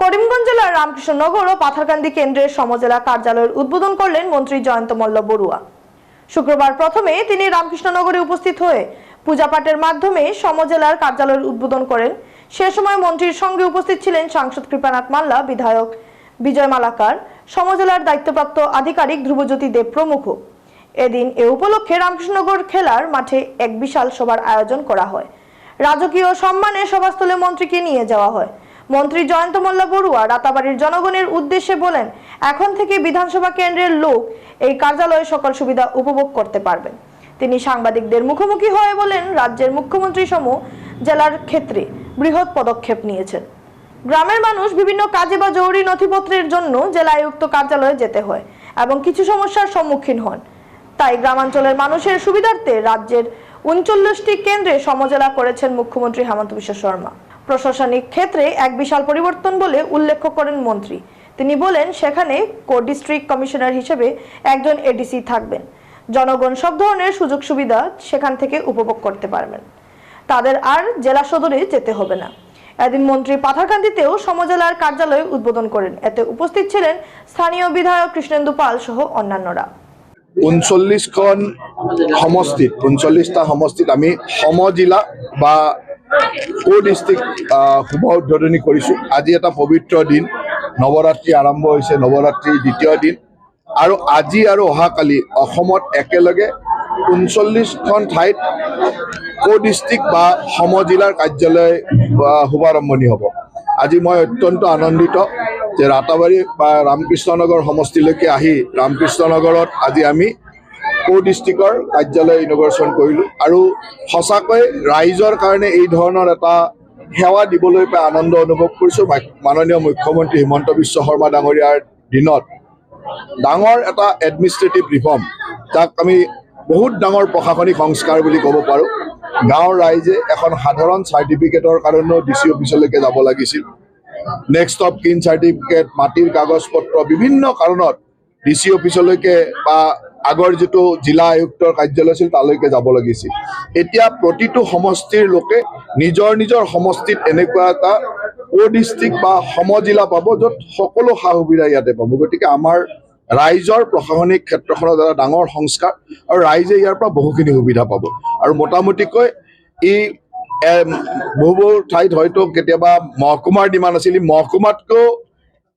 করিমগঞ্জ জেলার রামকৃষ্ণনগর ও পাথারকান্দি কেন্দ্রের সমজেলা কার্যালয়ের উদ্বোধন করলেন মন্ত্রী জয়ন্ত মল্ল বড়ুয়া। শুক্রবার প্রথমে তিনি রামকৃষ্ণনগরে উপস্থিত হয়ে পূজাপাঠের মাধ্যমে সমজেলার কার্যালয়ের উদ্বোধন করেন। সে সময় মন্ত্রীর সঙ্গে উপস্থিত ছিলেন সাংসদ কৃপানাথ মাল্লা, বিধায়ক বিজয় মালাকার, সমজেলার দায়িত্বপ্রাপ্ত আধিকারিক ধ্রুবজ্যোতি দেব প্রমুখ। এদিন এ উপলক্ষে রামকৃষ্ণনগর খেলার মাঠে এক বিশাল সভার আয়োজন করা হয়। রাজকীয় সম্মানে সভাস্থলে মন্ত্রীকে নিয়ে যাওয়া হয়। মন্ত্রী জয়ন্ত মোল্লা বড়ুয়া রাতাবাড়ির জনগণের উদ্দেশ্যে বলেন, এখন থেকে বিধানসভা কেন্দ্রের লোক এই কার্যালয়ে সকল সুবিধা উপভোগ করতে পারবেন। তিনি সাংবাদিকদের মুখোমুখি হয়ে বলেন, রাজ্যের মুখ্যমন্ত্রী সমূহ জেলার ক্ষেত্রে বৃহৎ পদক্ষেপ নিয়েছেন। গ্রামের মানুষ বিভিন্ন কাজে বা জরুরি নথিপত্রের জন্য জেলা আয়ুক্ত কার্যালয়ে যেতে হয় এবং কিছু সমস্যার সম্মুখীন হন। তাই গ্রামাঞ্চলের মানুষের সুবিধার্থে রাজ্যের উনচল্লিশটি কেন্দ্রে সমজেলা করেছেন মুখ্যমন্ত্রী হেমন্ত বিশ্ব শর্মা। প্রশাসনিক ক্ষেত্রে এক বিশাল পরিবর্তন বলে উল্লেখ করেন মন্ত্রী। তিনি বলেন, সেখানে কো ডিস্ট্রিক্ট কমিশনার হিসেবে একজন এডিসি থাকবেন। জনগণ সব ধরনের সুযোগ সুবিধা সেখান থেকে উপভোগ করতে পারবেন। তাদের আর জেলা সদরে যেতে হবে না। এদিন মন্ত্রী পাথারকান্দিতেও সমজেলার কার্যালয় উদ্বোধন করেন। এতে উপস্থিত ছিলেন স্থানীয় বিধায়ক কৃষ্ণেন্দু পাল সহ অন্যান্যরা। ঊনচল্লিছখন সমষ্টিত ঊনচল্লিছটা সমষ্টিত আমি সমজিলা বা কো ডিষ্ট্ৰিক্ট শুভ উদ্বোধনী কৰিছোঁ। আজি এটা পবিত্ৰ দিন। নৱৰাত্ৰি আৰম্ভ হৈছে নৱৰাত্ৰিৰ দ্বিতীয় দিন। আৰু আজি আৰু অহাকালি অসমত একেলগে ঊনচল্লিছখন ঠাইত কো ডিষ্ট্ৰিক্ট বা সমজিলাৰ কাৰ্যালয় শুভাৰম্ভণি হ'ব। আজি মই অত্যন্ত আনন্দিত যে ৰাতাবাৰী বা ৰামকৃষ্ণনগৰ সমষ্টিলৈকে আহি ৰামকৃষ্ণনগৰত আজি আমি কো ডিষ্ট্ৰিক্টৰ কাৰ্যালয় ইনগ্ৰেশ্যন কৰিলোঁ। আৰু সঁচাকৈ ৰাইজৰ কাৰণে এই ধৰণৰ এটা সেৱা দিবলৈ পাই আনন্দ অনুভৱ কৰিছোঁ। মাননীয় মুখ্যমন্ত্ৰী হিমন্ত বিশ্ব শৰ্মা ডাঙৰীয়াৰ দিনত। ডাঙৰ এটা এডমিনিষ্ট্ৰেটিভ ৰিফৰ্ম যাক আমি বহুত ডাঙৰ প্ৰশাসনিক সংস্কাৰ বুলি ক'ব পাৰোঁ। গাঁৱৰ ৰাইজে এখন সাধাৰণ চাৰ্টিফিকেটৰ কাৰণেও ডি চি অফিচলৈকে যাব লাগিছিল। নেক্সট অফ কিন চাৰ্টিফিকেট মাটিৰ কাগজ পত্ৰ বিভিন্ন কাৰণত ডি চি অফিচলৈকে বা আগৰ যিটো জিলা আয়ুক্তৰ কাৰ্যালয় আছিল তালৈকে যাব লাগিছিল। এতিয়া প্ৰতিটো সমষ্টিৰ লোকে নিজৰ নিজৰ সমষ্টিত এনেকুৱা এটা কো ডিষ্ট্ৰিক্ট বা সমজিলা পাব য'ত সকলো সা সুবিধা ইয়াতে পাব। গতিকে আমাৰ ৰাইজৰ প্ৰশাসনিক ক্ষেত্ৰখনত এটা ডাঙৰ সংস্কাৰ আৰু ৰাইজে ইয়াৰ পৰা বহুখিনি সুবিধা পাব। আৰু মোটামুটিকৈ ই বহু বহু ঠাইত হয়তো কেতিয়াবা মহকুমাৰ ডিমাণ্ড আছিল ই মহকুমাতকৈও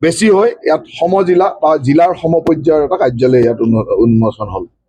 বেছি হৈ ইয়াত সমজিলা বা জিলাৰ সমপৰ্যায়ৰ এটা কাৰ্যালয় ইয়াত উন্মোচন হ'ল।